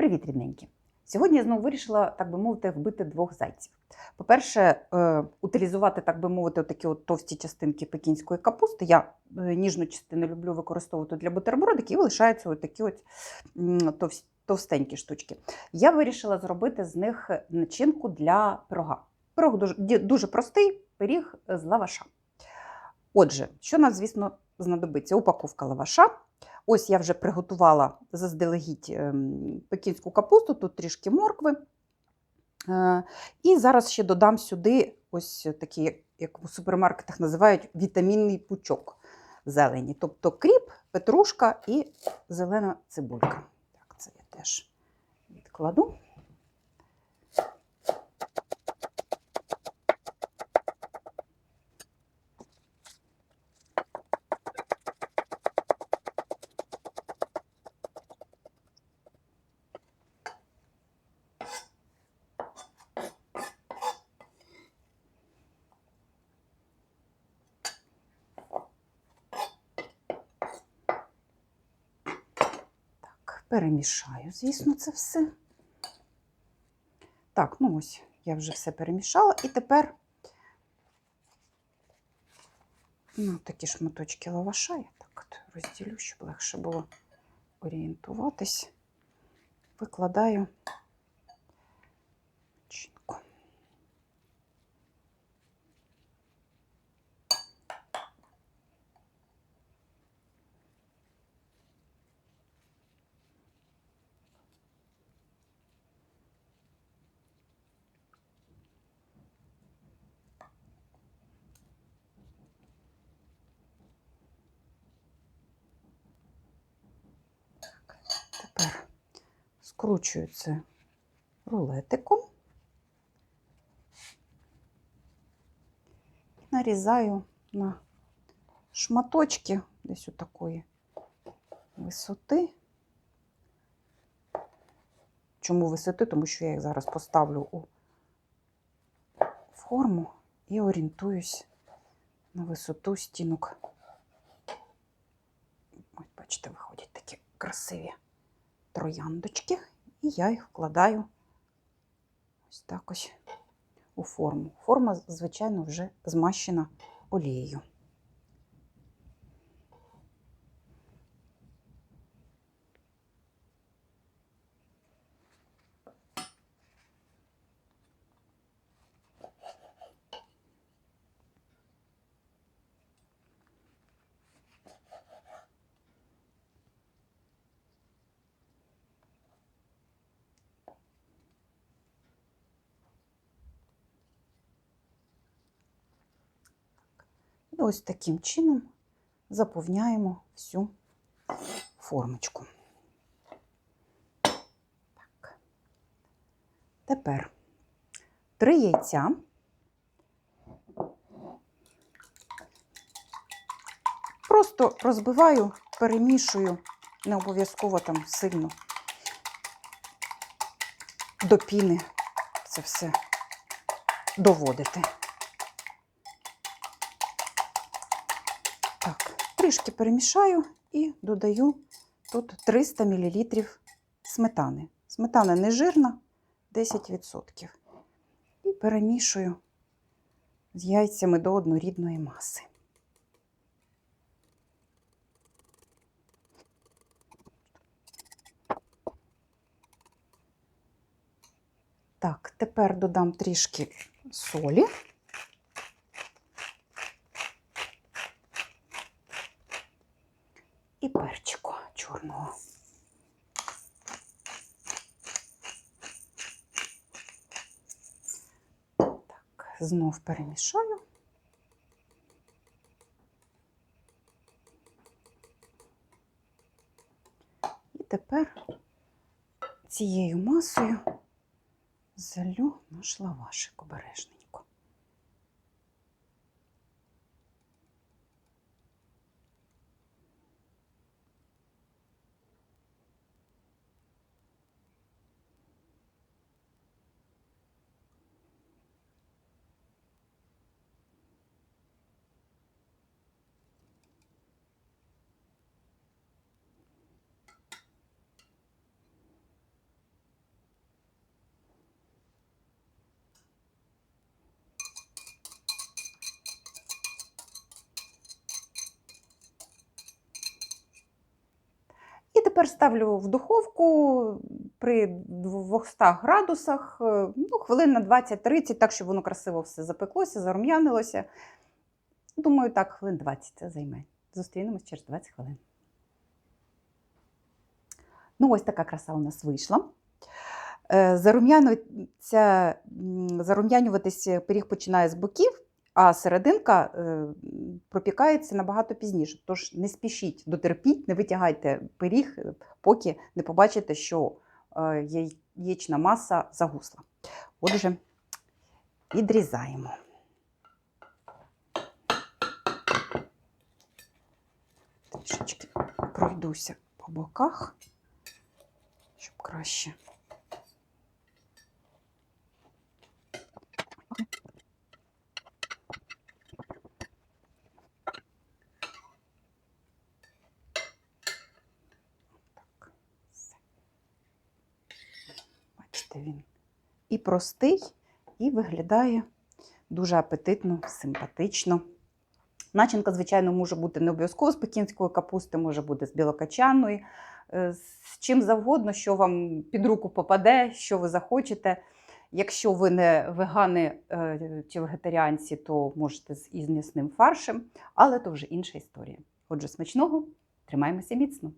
Привіт, рідненькі! Сьогодні я знову вирішила, так би мовити, вбити двох зайців. По-перше, е, утилізувати, так би мовити, такі от товсті частинки пекінської капусти. Я е, ніжну частину люблю використовувати для бутербродиків і лишаються такі от товстенькі штучки. Я вирішила зробити з них начинку для пирога. Пирог дуже, дуже простий пиріг з лаваша. Отже, що нам, звісно, знадобиться? Упаковка лаваша. Ось я вже приготувала заздалегідь ем, пекінську капусту, тут трішки моркви. Е, І зараз ще додам сюди ось такий, як- у супермаркетах називають, вітамінний пучок зелені. Тобто кріп, петрушка і зелена цибулька. Так, це я теж відкладу. Так, перемішаю, звісно, це все. Так, ну ось, я вже все перемішала. І тепер ну, такі шматочки лаваша я так от розділю, щоб легше було орієнтуватись. Викладаю начинку. Тепер скручую це рулетиком і нарізаю на шматочки десь у такої висоти. Чому висоти? Тому що я їх зараз поставлю у форму і орієнтуюсь на висоту стінок. Ось, бачите, виходять такі красиві трояндочки, і я їх вкладаю ось так ось у форму. Форма, звичайно, вже змащена олією. І ось таким чином заповняємо всю формочку. Так. Тепер три яйця. Просто розбиваю, перемішую, не обов'язково там сильно до піни це все доводити. Так, трішки перемішаю і додаю тут 300 мл сметани. Сметана не жирна, 10%. І перемішую з яйцями до однорідної маси. Так, тепер додам трішки солі. і перчику чорного. Так, знов перемішаю. І тепер цією масою залю наш лавашик обережненько. Тепер ставлю в духовку при 200 градусах, е, ну, хвилин на 20-30, так, щоб воно красиво все запеклося, зарум'янилося. Думаю, так, хвилин 20 це займе. Зустрінемось через 20 хвилин. Ну, ось така краса у нас вийшла. Е, Зарум'янюватися пиріг починає з боків, а серединка е, пропікається набагато пізніше. Тож не спішіть, дотерпіть, не витягайте пиріг, е, поки не побачите, що е, яєчна маса загусла. Отже, відрізаємо. Трішечки пройдуся по боках, щоб краще. Так, все. Він і простий, і виглядає дуже апетитно, симпатично. Начинка, звичайно, може бути не обов'язково з пекінської капусти, може бути з білокачаної, е, з чим завгодно, що вам під руку попаде, що ви захочете. Якщо ви не вегани е, чи вегетаріанці, то можете з із м'ясним фаршем, але то вже інша історія. Отже, смачного, тримаємося міцно.